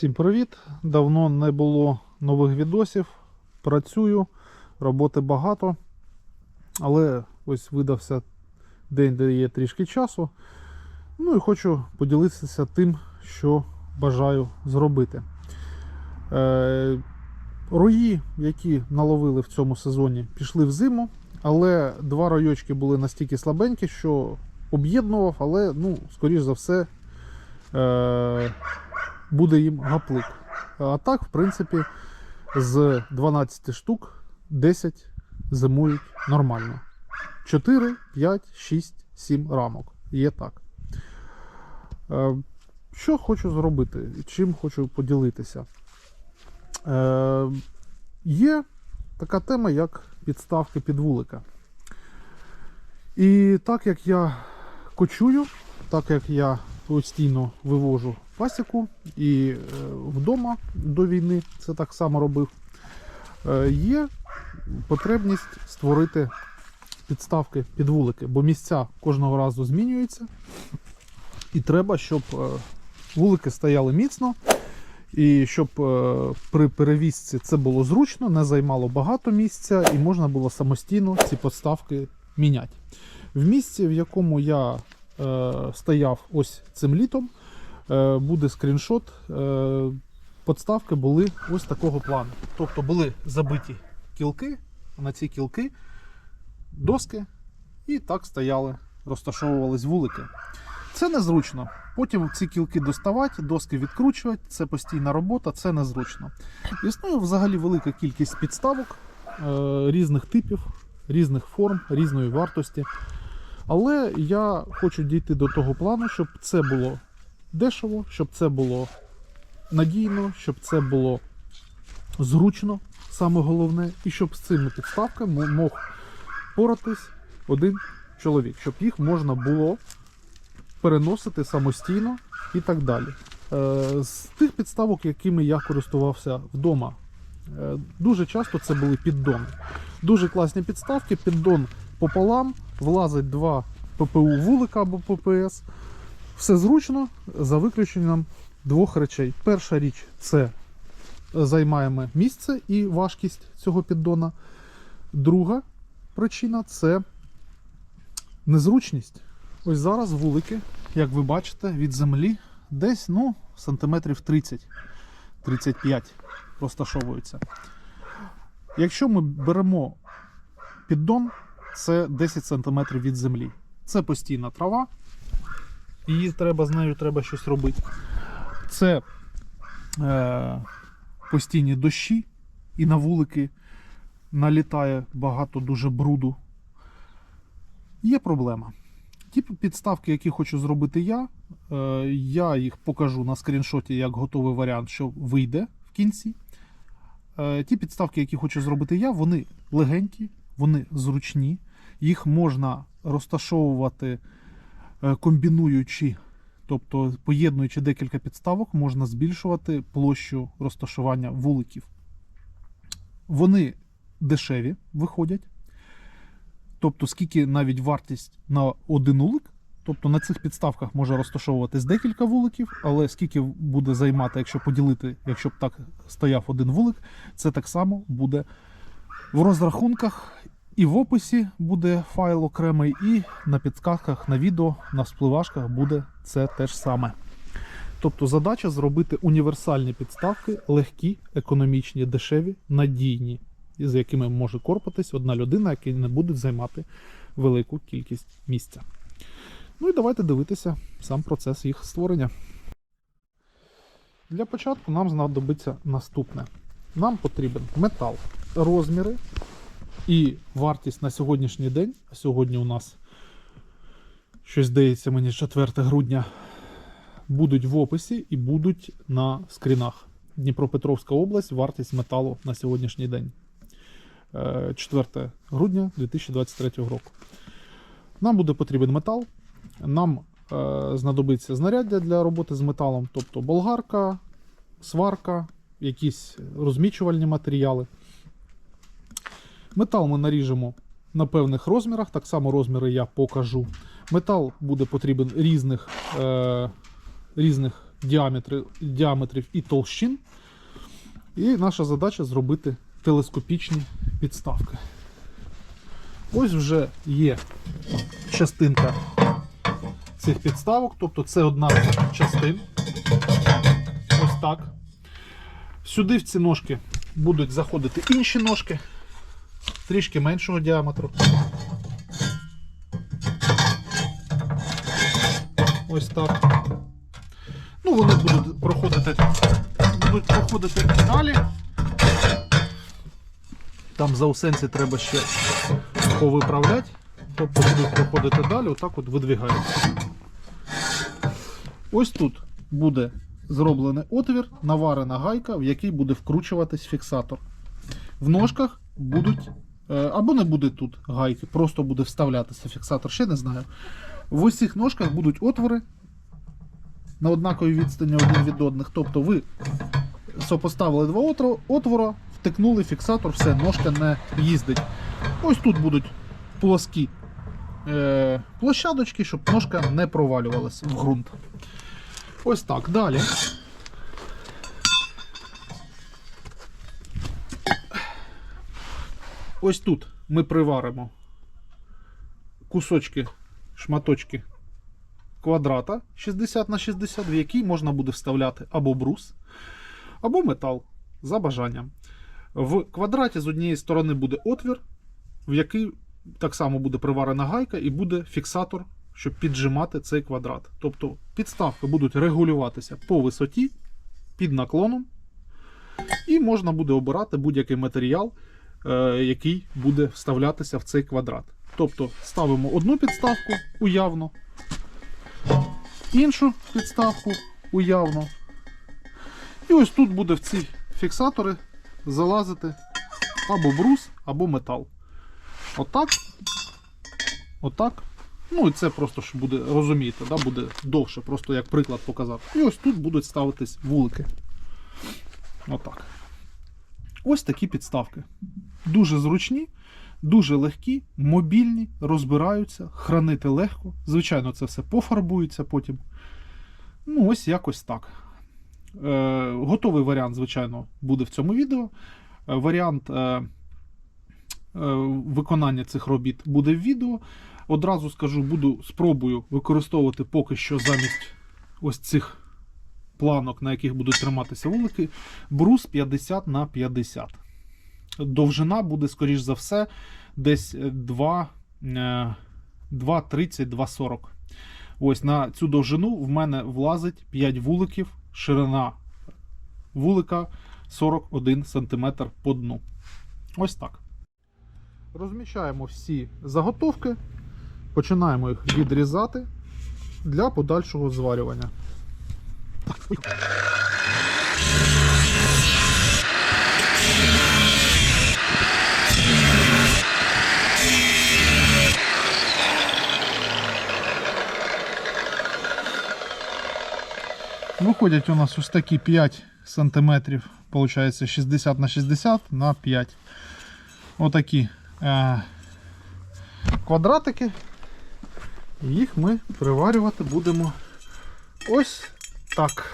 Всім привіт! Давно не було нових відосів. Працюю, роботи багато. Але ось видався день, де є трішки часу. Ну і хочу поділитися тим, що бажаю зробити. Е, рої, які наловили в цьому сезоні, пішли в зиму, але два ройочки були настільки слабенькі, що об'єднував, але, ну, скоріш за все, е, буде їм гаплик. А так, в принципі, з 12 штук 10 зимують нормально. 4, 5, 6, 7 рамок. Є так. Е, Що хочу зробити? Чим хочу поділитися? Е, Є така тема, як підставки під вулика. І так як я кочую, так як я постійно вивожу пасіку і е, вдома до війни це так само робив, е, є потребність створити підставки під вулики, бо місця кожного разу змінюються. І треба, щоб е, вулики стояли міцно, і щоб при перевізці це було зручно, не займало багато місця, і можна було самостійно ці подставки міняти. В місці, в якому я стояв ось цим літом, буде скріншот. Е, подставки були ось такого плану. Тобто були забиті кілки, на ці кілки доски, і так стояли, розташовувались вулики. Це незручно. Потім ці кілки доставати, доски відкручувати, це постійна робота, це незручно. Існує взагалі велика кількість підставок е, різних типів, різних форм, різної вартості. Але я хочу дійти до того плану, щоб це було дешево, щоб це було надійно, щоб це було зручно, саме головне, і щоб з цими підставками мог поратись один чоловік, щоб їх можна було переносити самостійно і так далі. Е, З тих підставок, якими я користувався вдома, е, дуже часто це були піддони. Дуже класні підставки, піддон пополам, влазить два ППУ вулика або ППС. Все зручно за виключенням двох речей. Перша річ це займаємо місце і важкість цього піддона. Друга причина це незручність. Ось зараз вулики, як ви бачите, від землі десь ну, сантиметрів 30-35 розташовуються. Якщо ми беремо піддон, це 10 см від землі. Це постійна трава, її треба з нею треба щось робити. Це е, постійні дощі, і на вулики налітає багато дуже бруду. Є проблема. Ті підставки, які хочу зробити я, е, я їх покажу на скріншоті як готовий варіант, що вийде в кінці. Е, Ті підставки, які хочу зробити я, вони легенькі, вони зручні, їх можна розташовувати комбінуючи, тобто поєднуючи декілька підставок, можна збільшувати площу розташування вуликів. Вони дешеві виходять. Тобто, скільки навіть вартість на один улик, тобто на цих підставках може розташовуватись декілька вуликів, але скільки буде займати, якщо поділити, якщо б так стояв один вулик, це так само буде в розрахунках. І в описі буде файл окремий, і на підказках на відео, на спливашках буде це теж саме. Тобто задача зробити універсальні підставки, легкі, економічні, дешеві, надійні, з якими може корпатись одна людина, які не будуть займати велику кількість місця. Ну і давайте дивитися сам процес їх створення. Для початку нам знадобиться наступне. Нам потрібен метал, розміри і вартість на сьогоднішній день. А сьогодні у нас щось здається мені 4 грудня. Будуть в описі і будуть на скрінах. Дніпропетровська область, вартість металу на сьогоднішній день. Е, 4 грудня 2023 року. Нам буде потрібен метал. Нам е, знадобиться знаряддя для роботи з металом, тобто болгарка, сварка, якісь розмічувальні матеріали. Метал ми наріжемо на певних розмірах, так само розміри я покажу. Метал буде потрібен різних, е, різних діаметри, діаметрів і толщин. І наша задача зробити телескопічні підставки. Ось вже є частинка цих підставок, тобто це одна з частин. Ось так. Сюди в ці ножки будуть заходити інші ножки, трішки меншого діаметру. Ось так. Ну, вони будуть проходити, будуть проходити далі. Там заусенці треба ще повиправляти. Тобто будуть проходити далі, отак от видвигаються. Ось тут буде зроблений отвір, наварена гайка, в який буде вкручуватись фіксатор. В ножках будуть, е, або не буде тут гайки, просто буде вставлятися фіксатор, ще не знаю. В усіх ножках будуть отвори на однаковій відстані один від одних. Тобто ви сопоставили два отвора, втикнули фіксатор, все, ножка не їздить. Ось тут будуть плоскі е, площадочки, щоб ножка не провалювалася в ґрунт. Ось так. Далі. Ось тут ми приваримо кусочки, шматочки квадрата 60 на 60, в який можна буде вставляти або брус, або метал за бажанням. В квадраті з однієї сторони буде отвір, в який так само буде приварена гайка і буде фіксатор, щоб піджимати цей квадрат. Тобто підставки будуть регулюватися по висоті, під наклоном, і можна буде обирати будь-який матеріал, який буде вставлятися в цей квадрат. Тобто ставимо одну підставку уявно, іншу підставку уявно. І ось тут буде в ці фіксатори залазити або брус, або метал. Отак. Отак. Ну і це просто що буде, розумієте, да, буде довше, просто як приклад показав. І ось тут будуть ставитись вулики. Отак. Ось такі підставки. Дуже зручні, дуже легкі, мобільні, розбираються, хранити легко. Звичайно, це все пофарбується потім. Ну, ось якось так. Е, готовий варіант, звичайно, буде в цьому відео. Е, варіант. Е, Е, виконання цих робіт буде в відео. Одразу скажу, буду спробую використовувати поки що замість ось цих планок, на яких будуть триматися вулики, брус 50 на 50. Довжина буде, скоріш за все, десь 2,30, 2,40. Ось на цю довжину в мене влазить 5 вуликів, ширина вулика 41 см по дну. Ось так. Розміщаємо всі заготовки, починаємо їх відрізати для подальшого зварювання. Виходять у нас ось такі 5 см, виходить 60 на 60 на 5. Отакі е, квадратики. Їх ми приварювати будемо ось так.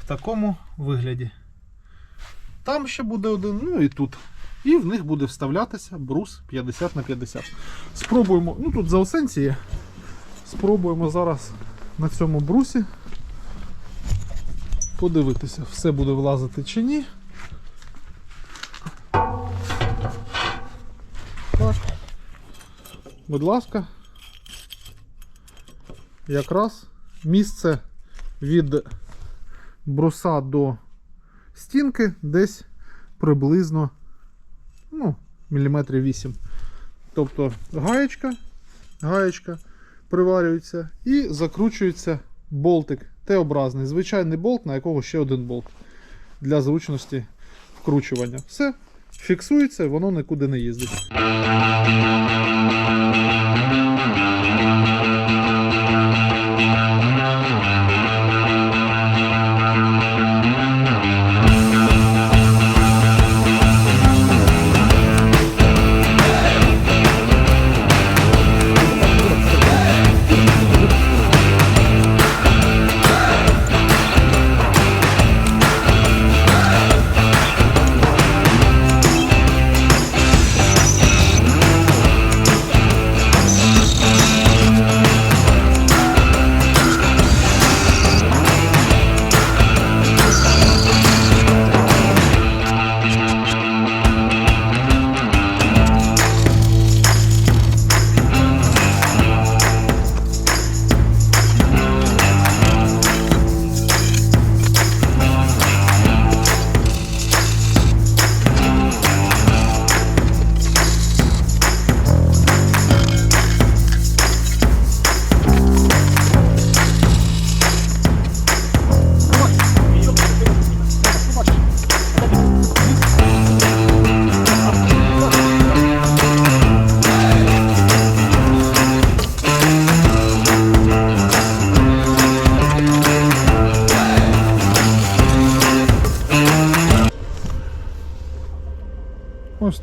В такому вигляді. Там ще буде один, ну і тут. І в них буде вставлятися брус 50 на 50. Спробуємо, ну тут заосенці є. Спробуємо зараз на цьому брусі подивитися, все буде влазити чи ні. Так. Будь ласка. Якраз місце від бруса до стінки десь приблизно ну, міліметрів 8. Тобто гаєчка, гаєчка приварюється і закручується болтик Т-образний. Звичайний болт, на якого ще один болт для зручності вкручування. Все, фіксується, воно нікуди не їздить.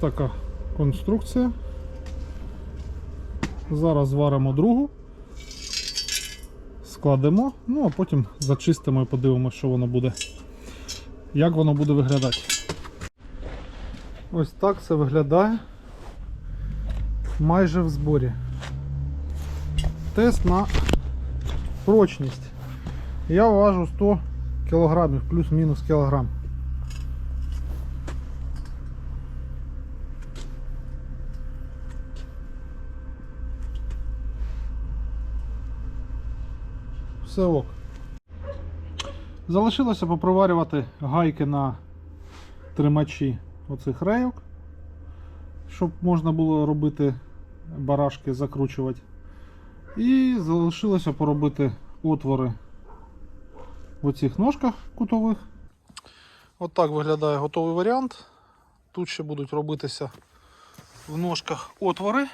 Така конструкція. Зараз зваримо другу, складемо, ну а потім зачистимо і подивимося, що воно буде. Як воно буде виглядати. Ось так це виглядає майже в зборі. Тест на прочність. Я важу 100 кг, плюс-мінус кілограм. Все ок. Залишилося попроварювати гайки на тримачі оцих рейок, щоб можна було робити барашки, закручувати. І залишилося поробити отвори в оцих ножках кутових. От так виглядає готовий варіант. Тут ще будуть робитися в ножках отвори.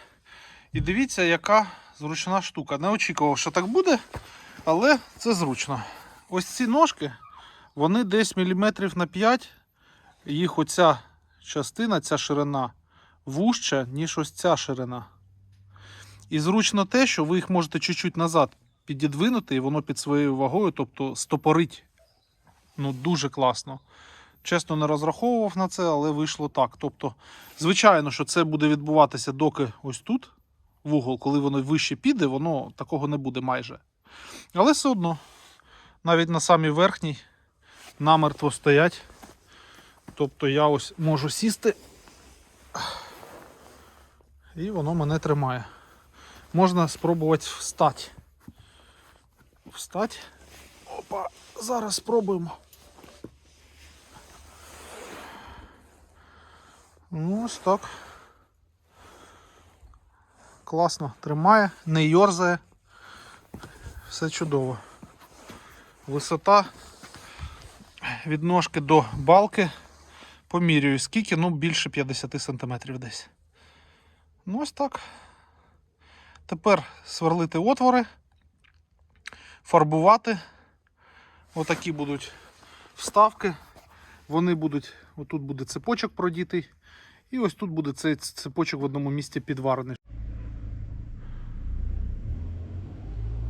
І дивіться, яка зручна штука. Не очікував, що так буде, але це зручно. Ось ці ножки, вони десь міліметрів на 5. Їх оця частина, ця ширина вужча, ніж ось ця ширина. І зручно те, що ви їх можете чуть-чуть назад підідвинути, і воно під своєю вагою, тобто стопорить. Ну, дуже класно. Чесно, не розраховував на це, але вийшло так. Тобто, звичайно, що це буде відбуватися доки ось тут, вугол, коли воно вище піде, воно такого не буде майже. Але все одно, навіть на самій верхній намертво стоять. Тобто я ось можу сісти, і воно мене тримає. Можна спробувати встати. Встати. Опа, зараз спробуємо. Ну, ось так. Класно тримає, не йорзає. Все чудово. Висота від ножки до балки помірюю скільки, ну більше 50 см десь. Ну ось так. Тепер сверлити отвори, фарбувати. Отакі будуть вставки. Вони будуть, отут буде цепочок продітий. І ось тут буде цей цепочок в одному місці підварений.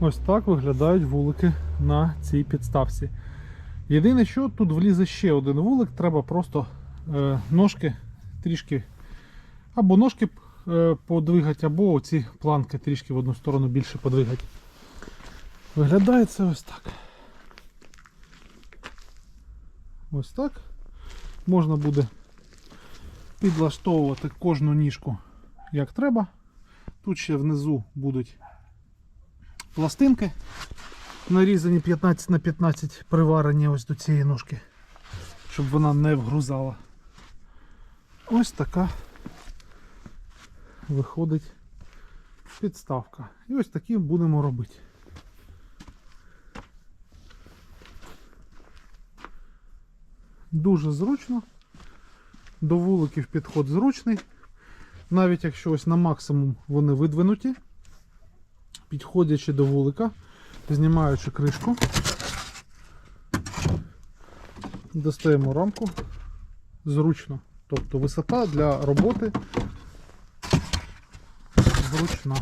Ось так виглядають вулики на цій підставці. Єдине, що тут влізе ще один вулик, треба просто е, ножки трішки або ножки е, подвигати, або ці планки трішки в одну сторону більше подвигати. Виглядає це ось так. Ось так. Можна буде підлаштовувати кожну ніжку як треба. Тут ще внизу будуть пластинки, нарізані 15 на 15 приварені ось до цієї ножки, щоб вона не вгрузала. Ось така виходить підставка. І ось такі будемо робити. Дуже зручно. До вуликів підход зручний. Навіть якщо ось на максимум вони видвинуті, підходячи до вулика, знімаючи кришку, достаємо рамку зручно. Тобто висота для роботи зручна.